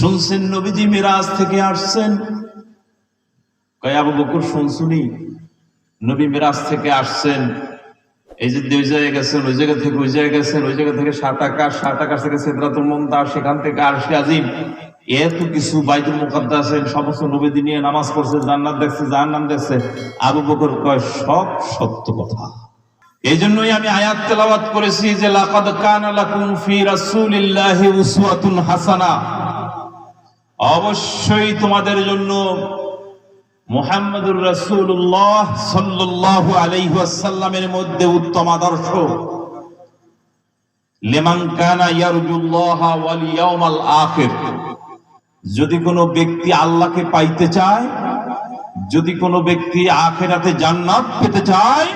শুনছেন নবীজি মিরাজ থেকে আসছেন। কয়, আবু বকর, শুনছুনি? নবী মিরাজ থেকে আসছেন। এই যে দুই জায়গায় গেছেন, ওই জায়গা থেকে ওই জায়গায় গেছেন, ওই জায়গা থেকে ষাট আকাশ ষাট আকাশ থেকে সিদ্ধাতুল মন্দার সেখান থেকে আরশি আজিম। এত কিছু বাইতুল মুকাদ্দাসের সমস্ত নবীদি নিয়ে নামাজ পড়ছে, জান্নাত দেখছে, জাহান্নাম দেখছে। আবু বকর কয়, সব সত্য কথা। এই জন্যই আমি আয়াত তেলাওয়াত করেছি যে, লাকাদ কানা লাকুম ফি রাসূলিল্লাহি উসওয়াতুন হাসানা। অবশ্যই তোমাদের জন্য মুহাম্মদুর রাসূলুল্লাহ সাল্লাল্লাহু আলাইহি ওয়াসাল্লামের মধ্যে উত্তম আদর্শ। লিমান কানা ইয়ারজুল্লাহ ওয়াল ইয়াউমাল আখির। যদি কোনো ব্যক্তি আল্লাহকে পাইতে চায়, যদি কোনো ব্যক্তি আখেরাতে জান্নাত পেতে চায়,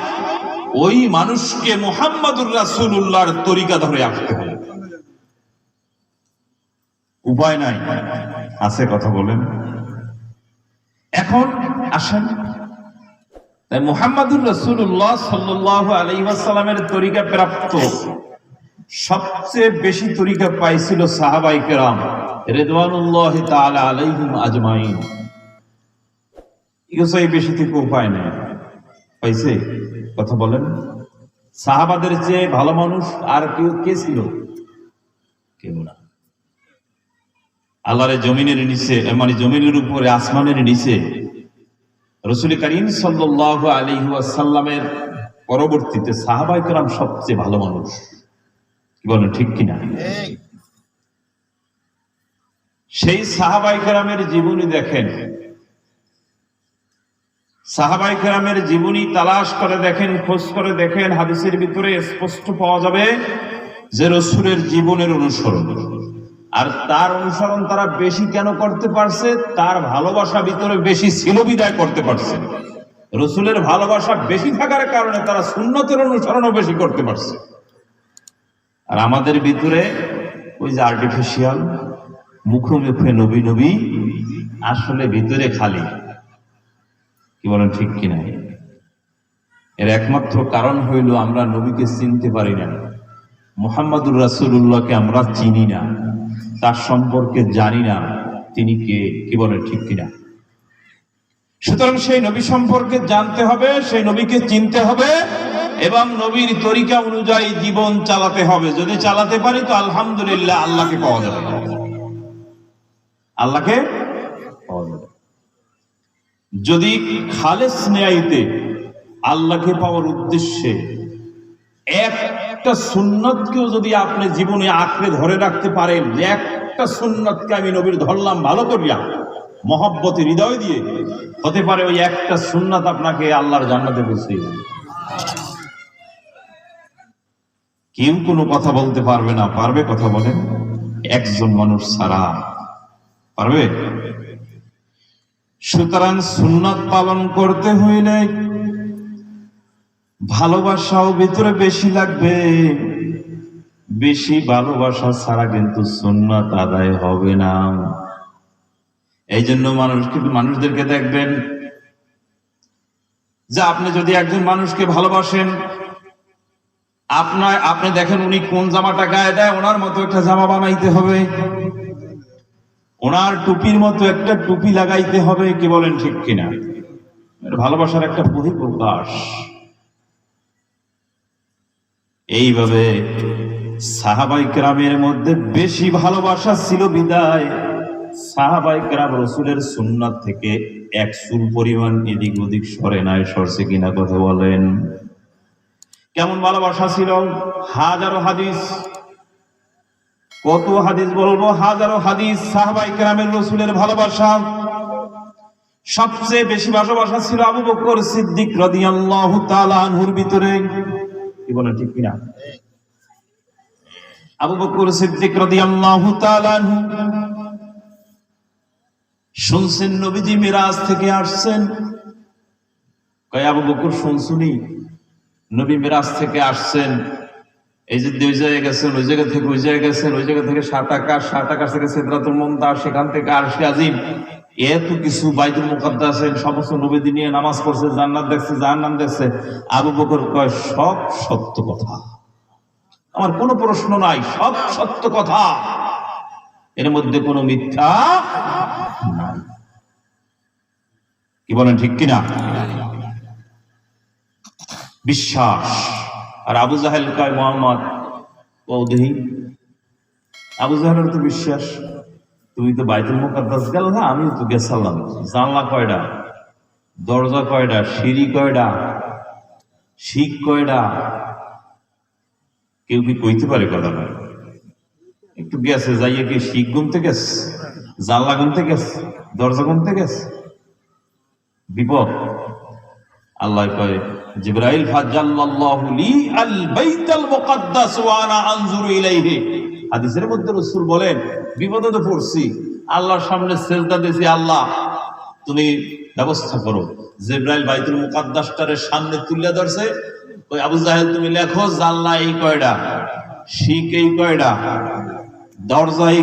ওই মানুষকে মুহাম্মদুর রাসূলুল্লাহর তরিকা ধরে আসতে হবে। উপায় নাই। আছে, কথা বলেন। এখন আসেন। তাই মুহাম্মাদুর রাসূলুল্লাহ সাল্লাল্লাহু আলাইহি ওয়াসাল্লামের তরিকা প্রাপ্ত। সবচেয়ে বেশি তরিকা পাইছিল সাহাবাই কেরাম আলাইহিম আজমাইন। এই বেশি থেকে উপায় নেই। পাইছে? কথা বলেন। সাহাবাদের চেয়ে ভালো মানুষ আর কেউ কে ছিল? কেউ না। আল্লাহরে জমিনের নিচে মানে জমিনের উপরে আসমানের নিচে। রসুল করিম সাল্লাহ আলী সাল্লামের পরবর্তীতে সাহাবাই কেরাম সবচেয়ে ভালো মানুষ। কি বলেন ঠিক কিনা? সেই সাহাবাই কেরামের জীবনী দেখেন। সাহাবাই কেরামের জীবনী তালাশ করে দেখেন খোঁজ করে দেখেন হাদিসের ভিতরে স্পষ্ট পাওয়া যাবে যে রসুলের জীবনের অনুসরণ। আর তার অনুসরণ তারা বেশি কেন করতে পারছে? তার ভালোবাসা ভিতরে বেশি ছিল বিদায় করতে পারছে। রসুলের ভালোবাসা বেশি থাকার কারণে তারা সুন্নতের অনুসরণও বেশি করতে পারছে। আর আমাদের ভিতরে ওই যে আর্টিফিশিয়াল মুখে মুখে নবী নবী, আসলে ভিতরে খালি। কি বলেন, ঠিক কিনা এর একমাত্র কারণ হইল আমরা নবীকে চিনতে পারি না মোহাম্মদুর রাসুল্লাহকে আমরা চিনি না। তার সম্পর্কে জানি না তিনি কে, কি বলেন ঠিক কিনা। সুতরাং সেই নবী সম্পর্কে জানতে হবে, সেই নবীকে চিনতে হবে, এবং নবীর তরিকা অনুযায়ী জীবন চালাতে হবে। যদি চালাতে পারি তো আলহামদুলিল্লাহ আল্লাহকে পাওয়া যাবে। আল্লাহকে যদি খালেস ন্যায়তে আল্লাহকে পাওয়ার উদ্দেশ্যে একটা সুন্নতকেও যদি আপনি জীবনে আঁকড়ে ধরে রাখতে পারেন একটা সুন্নতকে আমি নবীর ধরলাম ভালো করিয়া, মহব্বতে হৃদয় দিয়ে, হতে পারে ওই একটা সুন্নাত আপনাকে আল্লাহর জান্নাতে দেবে। কেউ কোনো কথা বলতে পারবে না, পারবে কথা বলেন? একজন মানুষ ছাড়া। পারবে? সুতরাং সুন্নাত পালন করতে হইলে ভালোবাসাও ভিতরে বেশি লাগবে। বেশি ভালোবাসা ছাড়া কিন্তু সুন্নাত আদায় হবে না। এই জন্য মানুষ কিন্তু মানুষদেরকে দেখবেন যে আপনি যদি একজন মানুষকে ভালোবাসেন, আপনার আপনি দেখেন উনি কোন জামাটা গায়ে দেয়, ওনার মতো একটা জামা বানাইতে হবে। ওনার টুপির মতো একটা টুপি লাগাইতে হবে, কি বলেন ঠিক কিনা? ভালোবাসার একটা বহিঃপ্রকাশ এইভাবে সাহাবাই গ্রামের মধ্যে বেশি ভালোবাসা ছিল বিদায়। সাহাবাই গ্রাম রসুলের সুন্নাত থেকে এক সুর পরিমাণ এদিক ওদিক সরে নাই, সরছে কিনা কথা বলেন। কেমন ভালোবাসা ছিল? হাজারো হাদিস। কত হাদিস বলব? হাজারো হাদিস সাহাবাই গ্রামের রসুলের ভালোবাসা। সবচেয়ে বেশি ভালোবাসা ছিল আবু বকর সিদ্দিক রাদিয়াল্লাহু তাআলা আনহুর ভিতরে। কি ঠিক কিনা? আবু বকর সিদ্দিক রাদিয়াল্লাহু শুনছেন, নবীজি মিরাজ থেকে আসছেন। কয়, আবু শুনছুনি নবী মিরাজ থেকে আসছেন। এই যে দুই জায়গায় গেছেন, ওই জায়গা থেকে ওই জায়গায় গেছেন, ওই জায়গা থেকে ষাট আকাশ ষাট আকাশ থেকে সিদ্ধাতুল মন্তার সেখান থেকে আরশি আজিম এত কিছু বাইতুল মুকাদ্দাসের সমস্ত নবীদি নিয়ে নামাজ পড়ছে, জান্নাত দেখছে, জাহান্নাম দেখছে। আবু বকর কয়, সব সত্য কথা। আমার কোনো প্রশ্ন নাই, সব সত্য কথা। এর মধ্যে কোনো মিথ্যা নাই। কি বলেন, ঠিক কিনা? বিশ্বাস। আর আবু জাহেল কয়, মোহাম্মদ কৌদেহি আবু জাহেলের তো বিশ্বাস। তুমি তো বাইতুল মুকাদ্দাস গেল না আমি তো গেছিলাম। জানলা কয়টা দরজা কয়টা সিঁড়ি কয়টা শিখ কয়টা কেউ কি কইতে পারে কথা না একটু গেছে, যাইয়ে কি শিখ গুনতে গেছে? জানলা গুনতে গেছে? দরজা গুনতে গেছে? বিপদ। আল্লাহ কয়, জিব্রাইল ফাজ্জাল্লাহু লি আল বাইতাল মুকাদ্দাস ওয়া আনা আনজুরু ইলাইহি। হাদিসের মধ্যে রাসূল বলেন বিপদে তো পড়ছি। আল্লাহর সামনে সেজদা দিয়েছি, আল্লাহ, তুমি ব্যবস্থা করো। জিব্রাইল বাইতুল মুকাদ্দাসটারে সামনে তুলে ধরছে। ওই আবু জাহেল, তুমি লেখো, জানলা এই কয়টা শিখ এই দরজা এই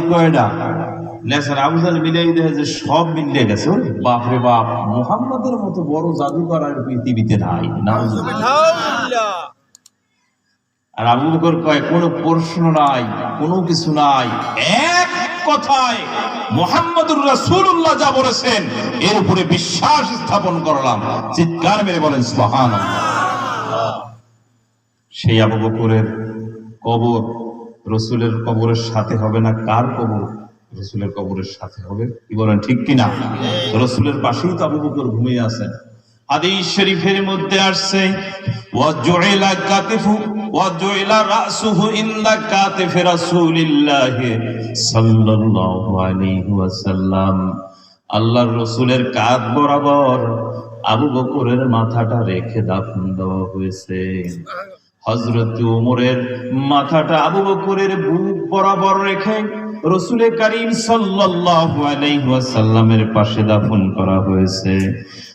বাপ রে বাপ, মুহাম্মাদের মতো বড় আর পৃথিবীতে নাই আর কোনো প্রশ্ন নাই, কোনো কিছু নাই কথায় মোহাম্মদুর রাসূলুল্লাহ যা বলেছেন, এর উপরে বিশ্বাস স্থাপন করলাম। চিৎকার মেরে বলেন সেই আবু বকরের কবর রসুলের কবরের সাথে হবে না? কার কবর? রসুলের কবরের সাথে হবে। কি বলেন, ঠিক কিনা? রসুলের পাশেই তো আবু বকর ঘুমিয়ে আছেন। হাদিস শরীফের মধ্যে আসছে ওয়াজুইলা কাতিফু সাল্লাল্লাহু আলাইহি ওয়াসাল্লাম। আল্লাহর রসুলের কাঁধ বরাবর আবু বকরের মাথাটা রেখে দাফন দেওয়া হয়েছে। হজরত উমরের মাথাটা আবু বকরের বুক বরাবর রেখে রসুলে করিম সাল্লাল্লাহু আলাইহি ওয়াসাল্লামের পাশে দাফন করা হয়েছে।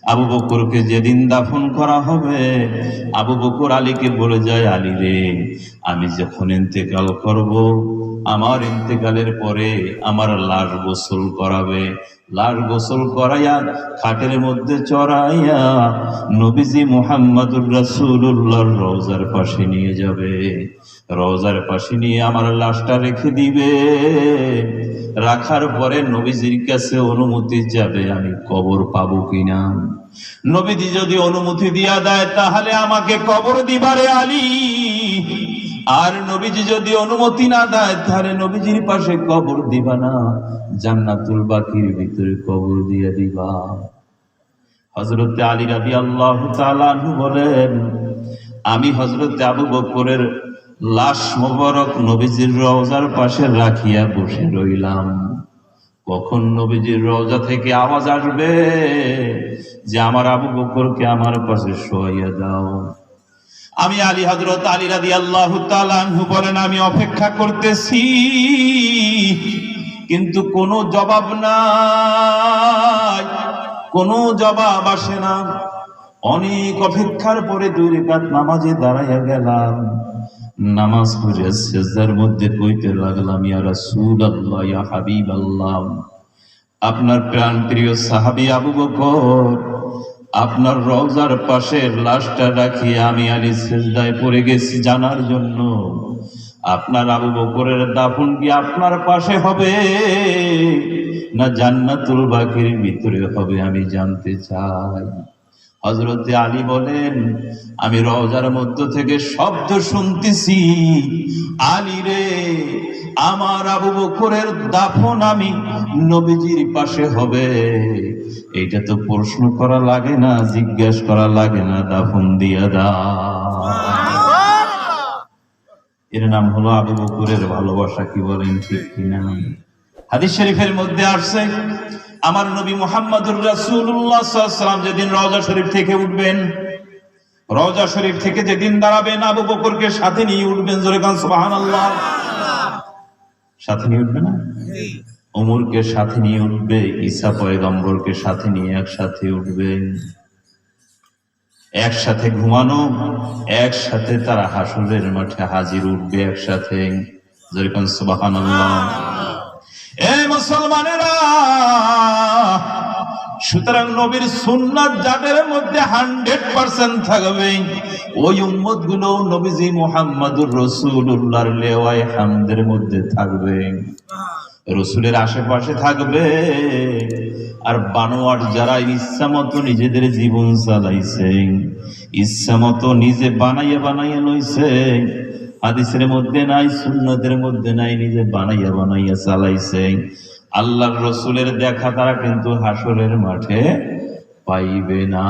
আবু বকরকে যেদিন দাফন করা হবে, আবু বকর আলীকে বলে যায়, আলী রে, আমি যখন ইন্তেকাল করব, আমার ইন্তেকালের পরে আমার লাশ গোসল করাবে। লাশ গোসল করাইয়া খাটের মধ্যে চড়াইয়া নবীজি মুহাম্মদুর রাসূলুল্লাহর রওজার পাশে নিয়ে যাবে। রওজার পাশে নিয়ে আমার লাশটা রেখে দিবে। রাখার পরে নবীজির কাছে অনুমতি যাবে, আমি কবর পাবো কিনা? নবীজি যদি অনুমতি দিয়া দেয়, তাহলে আমাকে কবর দিবারে আলী। আর নবীজি যদি অনুমতি না দেয়, তাহলে নবীজির পাশে কবর দিবা না, জান্নাতুল বাকির ভিতরে কবর দিয়ে দিবা। হজরতে আলী রাবি আল্লাহ বলেন, আমি হজরতে আবু বকরের লাশ মোবারক নবীজির রওজার পাশে রাখিয়া বসে রইলাম। কখন নবীজির রওজা থেকে আওয়াজ আসবে? যে আমার আবু বকরকে আমার পাশে শোয়াইয়া দাও। আমি আলী হজরত আলী রাদি আল্লাহ বলেন, আমি অপেক্ষা করতেছি, কিন্তু কোনো জবাব নাই। কোনো জবাব আসে না। অনেক অপেক্ষার পরে দুই রেখাত নামাজে দাঁড়াইয়া গেলাম। নামাজ পড়ে সেজদার মধ্যে কইতে লাগলাম, ইয়া রাসূলুল্লাহ, ইয়া হাবিব হাবিবাল্লাহ, আপনার প্রাণ প্রিয় সাহাবী আবু বকর, আপনার রওজার পাশে লাশটা রাখিয়ে আমি আলী সেজদায় পড়ে গেছি জানার জন্য। আপনার আবু বকরের দাফন কি আপনার পাশে হবে? না জান্নাতুল বাকির ভিতরে হবে, আমি জানতে চাই। হজরতে আলী বলেন আমি রওজার মধ্য থেকে শব্দ শুনতেছি। আলী রে আমার আবু বকরের দাফন আমি নবীজির পাশে হবে। এইটা তো প্রশ্ন করা লাগে না জিজ্ঞেস করা লাগে না দাফন দিয়া দা এর নাম হলো আবু বকরের ভালোবাসা কি বলেন ঠিক কিনা? হাদিস শরীফের মধ্যে আসছে আমার নবী মোহাম্মদুর ওয়াসাল্লাম যেদিন রওজা শরীফ থেকে উঠবেন রওজা শরীফ থেকে যেদিন দাঁড়াবেন আবু বকরকে সাথে নিয়ে উঠবেন জোরে কান সুবহানাল্লাহ। সাথে নিয়ে উঠবে না? ওমরকে সাথে নিয়ে উঠবে ঈসা পয়গম্বরকে সাথে নিয়ে একসাথে উঠবে। একসাথে ঘুমানো একসাথে তারা হাসুরের মাঠে হাজির উঠবে একসাথে। যেরকম সুবহানাল্লাহ। এ মুসলমানেরা, সুতরাং নবীর সুন্নাত যাদের মধ্যে হান্ড্রেড পার্সেন্ট থাকবে। ওই উম্মতগুলো নবীজি মোহাম্মদুর রসুল্লাহর লেওয়ায় হামদের মধ্যে থাকবে। রসুলের আশেপাশে থাকবে। আর বানোয়ার যারা ইচ্ছা মতো নিজেদের জীবন চালাইছে, ইচ্ছা মতো নিজে বানাইয়া বানাইয়া লইছে হাদিসের মধ্যে নাই, সুন্নতের মধ্যে নাই, নিজে বানাইয়া বানাইয়া চালাইছে। আল্লাহর রসুলের দেখা তারা কিন্তু হাসরের মাঠে পাইবে না।